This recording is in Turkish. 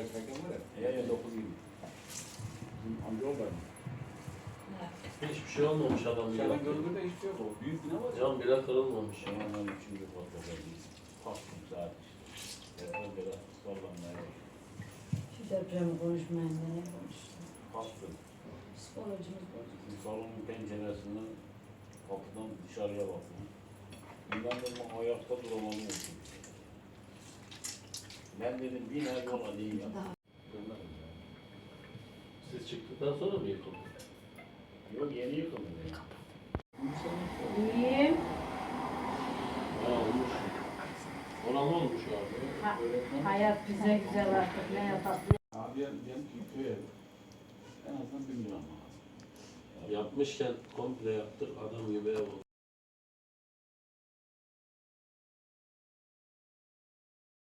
ekmekten var ya. Ya ya dokuz gibi. Bizim amca oğulları. Hiçbir şey olmamış adam gibi. Senin gözünde hiçbir şey yok. O büyük bina var ya. Cam bile kırılmamış. Şamanın üçüncü patladı. Kalktım saat işte. Deprem böyle sallanmaya. Şu depremi konuşmayın da ne konuşsun. Kalktım. Psikolojimiz bozuk. Bizim salonun penceresinden kapıdan dışarıya baktım. Bundan dedim ayakta duramadım oldum. Ben dedim bina yola değil ya. Görmedim ya. Siz çıktıktan sonra mı yıkıldı? Yok yeni yıkıldı ya. İyiyim. Ha olmuş. Ona ne olmuş abi? Ha, hayat bize güzel artık ne yapalım. Abi ben, ben köye en azından bin lira lazım. Yapmışken komple yaptık adam gibi ev oldu.